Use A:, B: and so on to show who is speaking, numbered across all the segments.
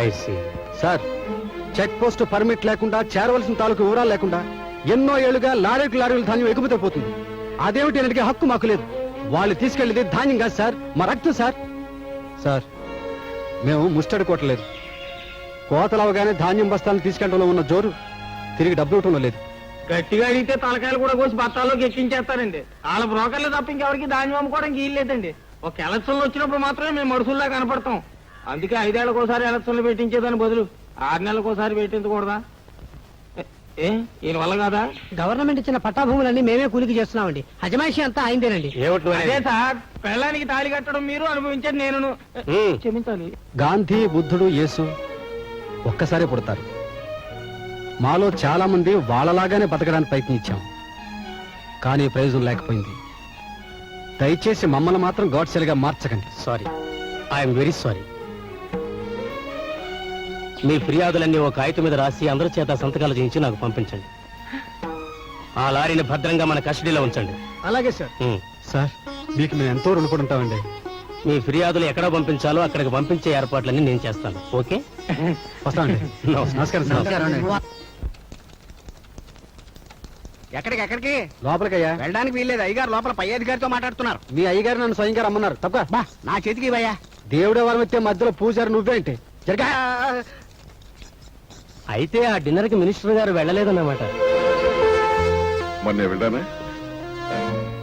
A: IC
B: sir check post permit లేకుండా చేరవలసిన తాలూకు వివరాలు లేకుండా ఎన్నో ఏళ్ళుగా లారీలకు లారీలు ధాన్యం ఎగుమతి పోతుంది అదేమిటి అడిగే హక్కు మాకు లేదు. వాళ్ళు తీసుకెళ్ళేది ధాన్యం కాదు సార్ మా రక్తం సార్ సార్ మేము ముస్టడి కొట్టలేదు కోతలు అవగానే ధాన్యం బస్తాలను తీసుకెళ్ళడంలో ఉన్న జోరు తిరిగి డబ్బు ఇవ్వటంలో లేదు.
C: గట్టిగా అడిగితే తలకాయలు కూడా కోసి బత్తాల్లోకి ఎక్కించేస్తారండి వాళ్ళ బ్రోకర్లు తప్ప ఇంకెవరికి ధాన్యం అమ్ముకోవడానికి వీల్లేదండి ఒక ఎలక్షన్లు వచ్చినప్పుడు మాత్రమే మేము మనుషుల్లా కనపడతాం. అందుకే ఐదేళ్ళకోసారి ఎలక్షన్లు పెట్టించేదాని బదులు ఆరు నెలలకోసారి పెట్టించకూడదా? ఏ- ఏ ఈయన వల్ల కాదా?
D: గవర్నమెంట్ ఇచ్చిన పట్టాభూములన్నీ మేమే కూలికి చేస్తున్నామండి. అజమాయిషి అంతా
C: అదే? సార్ పెళ్ళానికి తాళి కట్టడం మీరు అనుభవించేది నేను. క్షమించాలి.
B: గాంధీ బుద్ధుడు యేసు ఒక్కసారి పుడతారు. మాలో చాలా మంది వాళ్ళలాగానే బతకడానికి ప్రయత్నించాం. కానీ ప్రయోజనం లేకపోయింది. దయచేసి మమ్మల్ని మాత్రం గాడ్సెల్గా మార్చకండి.
A: సారీ ఐఎమ్ వెరీ సారీ మీ ఫిర్యాదులన్నీ ఒక కాగితం మీద రాసి అందరి చేత సంతకాలు చేయించి నాకు పంపించండి. ఆ లారీని భద్రంగా మన కస్టడీలో ఉంచండి.
B: అలాగే సార్. సార్ మీకు మేము ఎంతో రుణపడి ఉంటామండి
A: మీ ఫిర్యాదులు ఎక్కడ పంపించాలో అక్కడికి పంపించే ఏర్పాట్లన్నీ నేను చేస్తాను. ఓకే?
B: వస్తామండి. నమస్కారం. సార్.
D: ఎక్కడికి ఎక్కడికి?
B: లోపలికయ్యా.
D: వెళ్ళడానికి వీల్లేదు. అయ్యగారు లోపల పై అధికారితో మాట్లాడుతున్నారు.
B: మీ అయ్యగారు నన్ను స్వయంగా రమ్మన్నారు. తప్ప
D: బా నా చేతికి ఇవ్వయ్యా.
B: దేవుడే వరం ఎత్తే మధ్యలో పూజారి నువ్వేంటి? జరగా
A: అయితే ఆ డిన్నర్కి మినిస్టర్ గారు వెళ్ళలేదన్నమాట.
E: వెళ్ళానా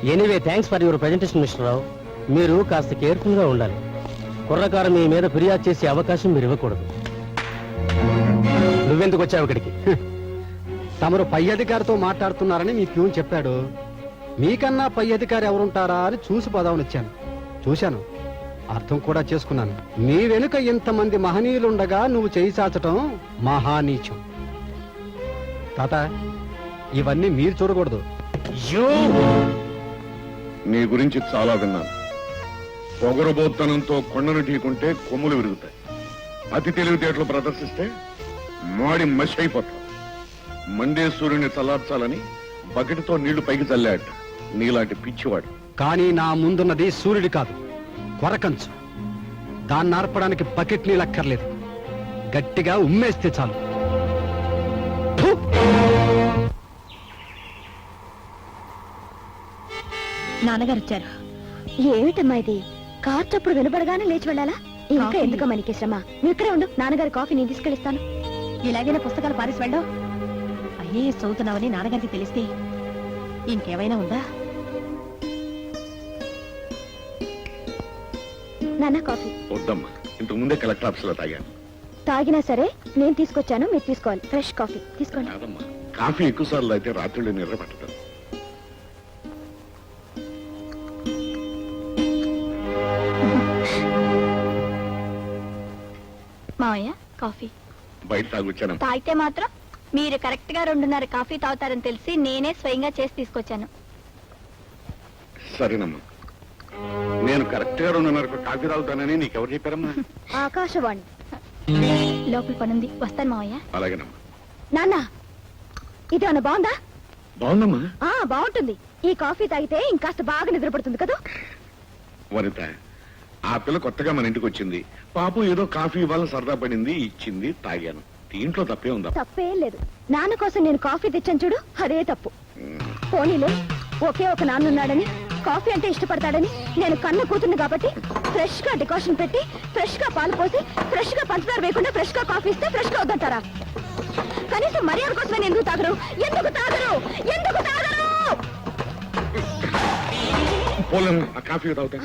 A: anyway thanks for your presentation mister Rao. మీరు కాస్త కేర్ఫుల్గా ఉండాలి. కుర్రకారు మీ మీద ఫిర్యాదు చేసే అవకాశం మీరు ఇవ్వకూడదు. నువ్వెందుకు వచ్చావు ఇక్కడికి?
B: తమరు పై అధికారితో మాట్లాడుతున్నారని మీ ప్యూన్ చెప్పాడు. మీకన్నా పై అధికారి ఎవరుంటారా అని చూసి పోదామని వచ్చాను. చూశాను. అర్థం కూడా చేసుకున్నాను. నీ వెనుక ఇంతమంది మహనీయులుండగా నువ్వు చేయి చాచటం మహానీచం. తాత ఇవన్నీ మీరు చూడకూడదు.
E: నీ గురించి చాలా విన్నాను. పొగరబోత్తనంతో కొండను ఢీకుంటే కొమ్ములు విరుగుతాయి. అతి తెలివితేటలు ప్రదర్శిస్తే మాడి మసి అయిపోతావు మండే సూర్యుని చల్లార్చాలని బకెట్తో నీళ్ళు పైకి చల్లాట నీలాంటి పిచ్చివాడు.
B: కానీ నా ముందున్నది సూర్యుడి కాదు. కొరకంచు దాన్ని ఆర్పడానికి బకెట్ నీళ్ళు అక్కర్లేదు గట్టిగా ఉమ్మేస్తే చాలు!
F: నాన్నగారు వచ్చారు
G: ఏమిటమ్మా ఇది? కార్ చప్పుడు వినపడగానే లేచి వెళ్ళాలా? ఇంకా. ఎందుకు మనకి శ్రమ. నువ్వు ఇక్కడే ఉండు. నాన్నగారి కాఫీ నేను తీసుకెళ్ళిస్తాను.
F: ఇలాగైనా పుస్తకాలు పారేసి వెళ్ళావు ఐఏఎస్ చదువుతున్నావని నాన్నగారికి తెలిస్తే ఇంకేమైనా ఉందా?
G: నాన్న కాఫీ.
E: వద్దమ్మా ఇంతకు ముందే కలెక్టర్ ఆఫీస్లో తాగాను.
G: తాగినా సరే నేను తీసుకొచ్చాను మీరు తీసుకోవాలి. Fresh coffee. తీసుకోండి.
E: కాదమ్మా కాఫీ ఎక్కువ సార్లు అయితే రాత్రులు నిద్ర పట్టదు.
G: మావయ్య కాఫీ.
E: బయట తాగొచ్చాను.
G: తాగితే మాత్రం మీరు కరెక్ట్గా రెండున్నర కాఫీ తాగుతారని తెలిసి నేనే స్వయంగా చేసి తీసుకొచ్చాను.
E: సరేనమ్మా. నేను కరెక్ట్గా రెండున్నరకు కాఫీ తాగుతానని నీకెవరు చెప్పారమ్మా?
G: ఆకాశవాణి. లోపల పనుంది. వస్తాను మావయ్య.
E: అలాగేనమ్మా.
G: నాన్న ఇది అన్న బాగుందా?
E: బాగుందమ్మా.
G: ఆ బాగుంటుంది. ఈ కాఫీ తాగితే ఇంకాస్త బాగా నిద్రపడుతుంది కదా?
E: వనిత ఆ పిల్ల కొత్తగా మన ఇంటికి వచ్చింది. పాపం ఏదో కాఫీ ఇవ్వాలని సరదా పడింది ఇచ్చింది తాగాను. దీంట్లో తప్పే ఉందా?
G: తప్పేం లేదు. నాన్న కోసం నేను కాఫీ తెచ్చాను చూడు అదే తప్పు. పోనీలే ఒకే ఒక నాన్న ఉన్నాడని కాఫీ అంటే ఇష్టపడతాడని నేను కన్న కూతుర్ని కాబట్టి ఫ్రెష్గా డికాషన్ పెట్టి ఫ్రెష్గా పాలు పోసి ఫ్రెష్గా పంచదార వేయకుండా ఫ్రెష్గా కాఫీ ఇస్తే ఫ్రెష్గా వద్దంటారా? కనీసం మర్యాద కోసమే ఎందుకు తాగరు ఎందుకు తాగరు ఎందుకు తాగరు
E: కాఫీ తాగుతా.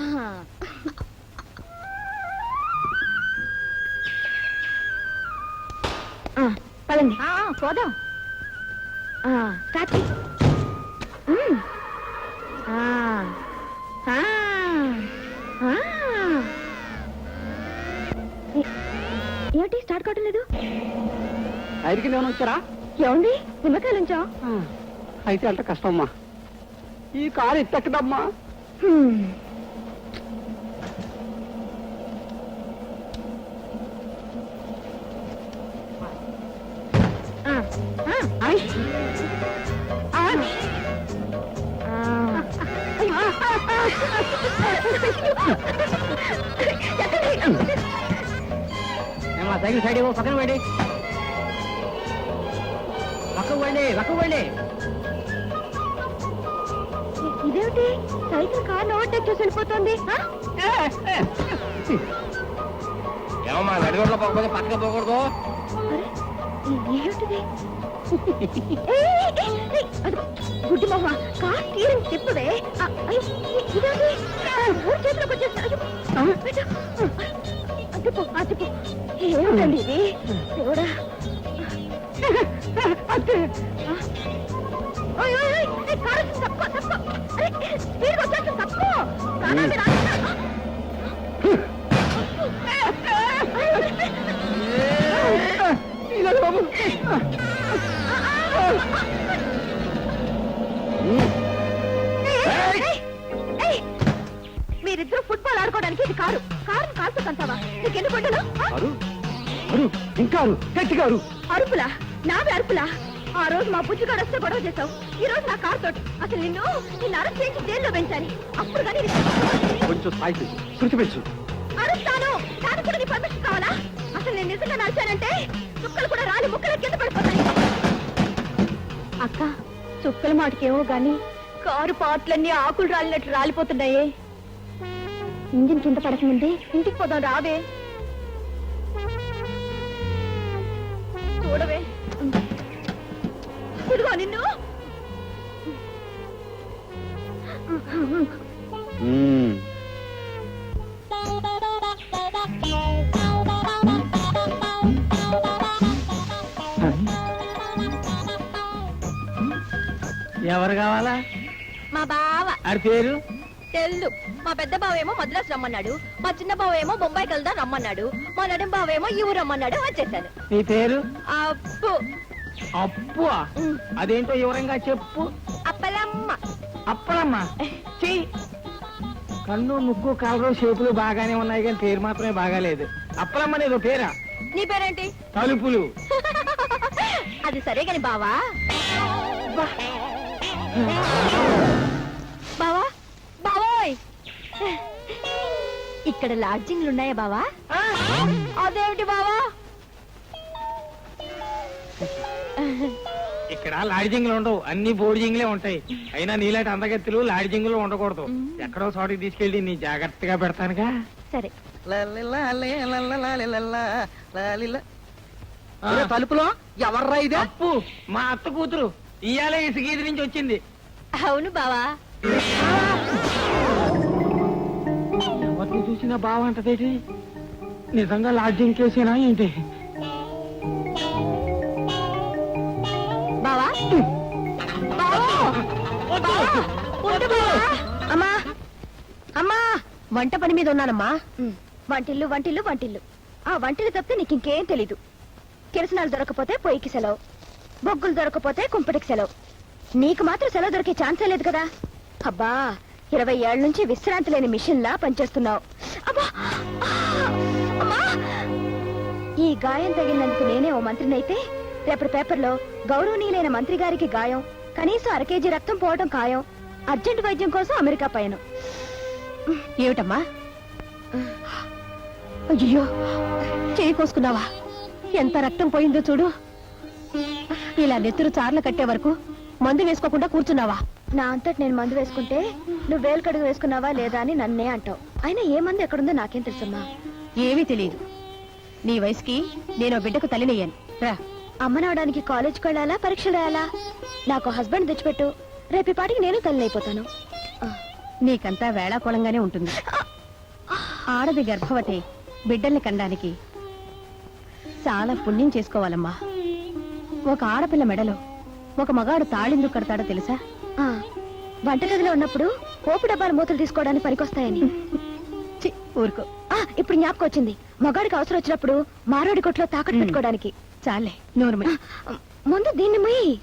G: పదండి.
F: ఆ, పోదాం.
G: ఆ, స్టార్ట్ చెయ్. మ్మ్. ఆ, ఆ, ఆ. ఏ- ఏమిటి స్టార్ట్ కావటం లేదు
D: ఐదుకి నేను వచ్చారా
G: ఏమండి నిమ్మకాయలు ఉంచా
D: అయితే అంటే కష్టమ్మా ఈ కారు ఎత్తక్కదమ్మా.
G: ఆ.
A: సైకిల్ సైడ్ ఇవ్వ పక్కన వెళ్ళి పక్కకు వెళ్ళి పక్కకు వెళ్ళి
G: ఇదేమిటి? సైకిల్ కార్ ఓవర్టేక్ చేసి వెళ్ళిపోతుంది?
C: ఏమమ్మా నడిగొడ్లో పోకపోతే పక్కన పోకూడదు.
G: ఏమిటిది? గుడ్డి మొహ కార్ తీరం తిప్పవే ఆ, తిప్పు ఏమిటండి ఇది దేవుడా అంతే ఓయ్ మీరిద్దరూ ఫుట్బాల్ ఆడుకోవడానికి ఇది కారు. కారు కాల్చుకుంటావా నీకు ఎన్ని గుండెలు ఆ?
B: అరు అరు ఇంకా అరు గట్టిగా అరు
G: అరుపులా. నావే అరుపులా. ఆ రోజు మా బుజ్జిగాడు వస్తే గొడవ చేసావు ఈ రోజు నా కారు తోటి. అసలు నిన్ను నిన్ను అరెస్ట్ చేసి జైల్లో పెంచాలి. అప్పుడు కానీ
B: కొంచెం పెంచు.
G: అరుస్తాను. దానికి కూడా నీ పర్మిషన్ కావాలా? అసలు నేను నిజంగా నడిచానంటే చుక్కలు కూడా రాలి ముక్కలు కింద పడిపోతాయి. అక్క చుక్కల మాటకేమో గాని కారు పాటలన్నీ ఆకులు రాలినట్టు రాలిపోతున్నాయే. ఇంజిన్ కింద పడకముందే ఇంటికి పోదాం రావే. చూడవే. ఇదిగో నిన్ను.
C: ఎవరు కావాలా?
F: మా బావ.
C: ఆడి పేరు?
F: తెల్లు. మా పెద్ద బావేమో మద్రాసు రమ్మన్నాడు. మా చిన్న బావేమో బొంబాయికి వెళ్దాం రమ్మన్నాడు. మా నడుం బావేమో ఈ ఊరు రమ్మన్నాడు వచ్చేసాను
C: నీ పేరు?
F: అప్పు.
C: అప్పు అదేంటో వివరంగా చెప్పు.
F: అప్పలమ్మ.
C: అప్పలమ్మా? చెయ్యి కన్ను ముక్కు కలరు షేపులు బాగానే ఉన్నాయి కానీ పేరు మాత్రమే బాగాలేదు. అప్పలమ్మ నీదో పేరా?
F: నీ పేరేంటి?
C: తలుపులు.
F: అది సరే బావా. బావా ఇక్కడ లాడ్జింగ్లు ఉన్నాయా బావా అదేమిటి బావా?
C: ఇక్కడ లాడ్జింగ్లు ఉండవు అన్ని బోర్డింగ్లే ఉంటాయి. అయినా నీలాంటి అందగత్తులు లాడ్జింగ్లు ఉండకూడదు. ఎక్కడో చోటికి తీసుకెళ్ళి నీ జాగ్రత్తగా పెడతానుగా.
F: సరే.
D: తలుపులో? ఎవర్రా ఇదే?
C: అప్పు మా అత్త కూతురు. ఇయాలే ఇసుగీది నుంచి వచ్చింది.
F: అవును బావా.
C: చూసినా బాగుంటదేటి నిజంగా లాడ్జింగ్ కేసేనా ఏంటి?
F: బావా? బావా! బావా! బావా! అమ్మా. అమ్మా. వంట పని మీద ఉన్నానమ్మా.
G: వంటిల్లు వంటిల్లు వంటిల్లు. ఆ వంటిల్లు తప్పితే నీకు ఇంకేం తెలీదు. కిరసనాలు దొరకపోతే పొయ్యికి సెలవు. బొగ్గులు దొరకపోతే కుంపటికి సెలవు. నీకు మాత్రం సెలవు దొరికే ఛాన్సే లేదు కదా. అబ్బా ఇరవై ఏళ్ళ నుంచి విశ్రాంతి లేని మిషన్లా పనిచేస్తున్నావు! ఈ గాయం తగిలినందుకు నేనే ఓ మంత్రినైతే రేపటి పేపర్లో గౌరవనీయులైన మంత్రి గారికి గాయం కనీసం అర కేజీ రక్తం పోవడం ఖాయం అర్జెంట్ వైద్యం కోసం అమెరికా పయనం.
F: ఏమిటమ్మా? అయ్యో చేయి కోసుకున్నావా? ఎంత రక్తం పోయిందో చూడు. ఇలా నెత్తురు చార్లు కట్టే వరకు మందు వేసుకోకుండా కూర్చున్నావా?
G: నా అంతటి నేను మందు వేసుకుంటే నువ్వు వేలు కడుగు వేసుకున్నావా లేదా అని నన్నే అంటావు. అయినా ఏ మందు ఎక్కడుందో నాకేం తెలుసమ్మా?
F: ఏమీ తెలియదు నీ వయసుకి నేను బిడ్డకు తల్లినయ్యాను. రా.
G: అమ్మనవడానికి కాలేజ్కి వెళ్ళాలా పరీక్షలు రాయాలా? నాకు హస్బెండ్ తెచ్చిపెట్టు. రేపు పాటికి నేను తల్లినైపోతాను
F: నీకంతా వేళాకోళంగానే ఉంటుంది. ఆడది గర్భవతి బిడ్డల్ని కనడానికి చాలా పుణ్యం చేసుకోవాలమ్మా. ఒక ఆడపిల్ల మెడలో ఒక మగాడు తాళిందుకు కడతాడో తెలుసా?
G: వంటగదిలో ఉన్నప్పుడు పోపు డబ్బాల మూతలు తీసుకోవడానికి పనికొస్తాయని.
F: చి, ఊరుకో.
G: ఆ, ఇప్పుడు జ్ఞాపకం వచ్చింది. మగాడికి అవసరం వచ్చినప్పుడు మారోడి కొట్లో తాకట్టు పెట్టుకోవడానికి.
F: చాలే నోరు మూయి.
G: ముందు దీన్ని ముయ్యి